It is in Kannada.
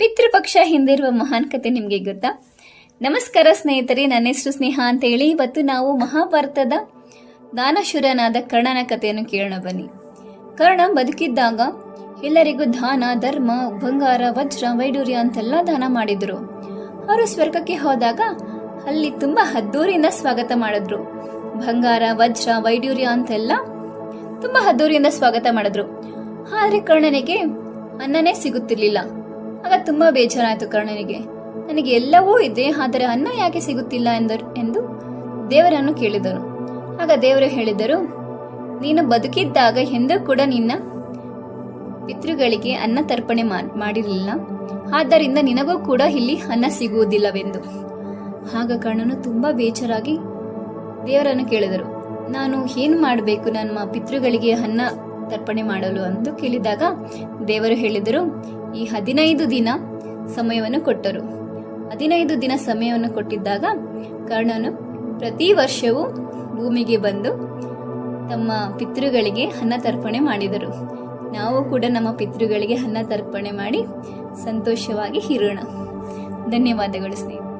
ಪಿತೃಪಕ್ಷ ಹಿಂದಿರುವ ಮಹಾನ್ ಕತೆ ನಿಮಗೆ ಗೊತ್ತಾ? ನಮಸ್ಕಾರ ಸ್ನೇಹಿತರೆ, ನನ್ನ ಹೆಸರು ಸ್ನೇಹ ಅಂತ ಹೇಳಿ ಇವತ್ತು ನಾವು ಮಹಾಭಾರತದ ದಾನಶೂರನಾದ ಕರ್ಣನ ಕಥೆಯನ್ನು ಕೇಳೋಣ ಬನ್ನಿ. ಕರ್ಣ ಬದುಕಿದ್ದಾಗ ಎಲ್ಲರಿಗೂ ದಾನ, ಧರ್ಮ, ಬಂಗಾರ, ವಜ್ರ ವೈಡೂರ್ಯ ಅಂತೆಲ್ಲ ದಾನ ಮಾಡಿದ್ರು. ಅವರು ಸ್ವರ್ಗಕ್ಕೆ ಹೋದಾಗ ಅಲ್ಲಿ ತುಂಬಾ ಅದ್ದೂರಿಯಿಂದ ಸ್ವಾಗತ ಮಾಡಿದ್ರು. ಬಂಗಾರ, ವಜ್ರ ವೈಡೂರ್ಯ ಅಂತೆಲ್ಲ ತುಂಬಾ ಅದ್ದೂರಿಯಿಂದ ಸ್ವಾಗತ ಮಾಡಿದ್ರು. ಆದ್ರೆ ಕರ್ಣನಿಗೆ ಅನ್ನನೇ ಸಿಗುತ್ತಿರ್ಲಿಲ್ಲ. ಆಗ ತುಂಬಾ ಬೇಜಾರಾಯಿತು ಕರ್ಣನಿಗೆ. ನನಗೆ ಎಲ್ಲವೂ ಇದೆ, ಆದರೆ ಅನ್ನ ಯಾಕೆ ಸಿಗುತ್ತಿಲ್ಲ ಎಂದರು ಎಂದು ದೇವರನ್ನು ಕೇಳಿದನು. ಆಗ ದೇವರು ಹೇಳಿದರು, ನೀನು ಬದುಕಿದ್ದಾಗ ಎಂದೂ ಕೂಡ ನಿನ್ನ ಪಿತೃಗಳಿಗೆ ಅನ್ನ ತರ್ಪಣೆ ಮಾಡಿರಲಿಲ್ಲ. ಆದ್ದರಿಂದ ನಿನಗೂ ಕೂಡ ಇಲ್ಲಿ ಅನ್ನ ಸಿಗುವುದಿಲ್ಲವೆಂದು. ಆಗ ಕರ್ಣನು ತುಂಬಾ ಬೇಜಾರಾಗಿ ದೇವರನ್ನು ಕೇಳಿದರು, ನಾನು ಏನು ಮಾಡಬೇಕು? ನಮ್ಮ ಪಿತೃಗಳಿಗೆ ಅನ್ನ ತರ್ಪಣೆ ಮಾಡಲು ಎಂದು ಕೇಳಿದಾಗ ದೇವರು ಹೇಳಿದರು ಈ ಹದಿನೈದು ದಿನ ಸಮಯವನ್ನು ಕೊಟ್ಟರು. ಹದಿನೈದು ದಿನ ಸಮಯವನ್ನು ಕೊಟ್ಟಿದ್ದಾಗ ಕರ್ಣನು ಪ್ರತಿ ವರ್ಷವೂ ಭೂಮಿಗೆ ಬಂದು ತಮ್ಮ ಪಿತೃಗಳಿಗೆ ಅನ್ನ ತರ್ಪಣೆ ಮಾಡಿದರು. ನಾವು ಕೂಡ ನಮ್ಮ ಪಿತೃಗಳಿಗೆ ಅನ್ನ ತರ್ಪಣೆ ಮಾಡಿ ಸಂತೋಷವಾಗಿ ಇರೋಣ. ಧನ್ಯವಾದಗಳು ಸ್ನೇಹಿತರೆ.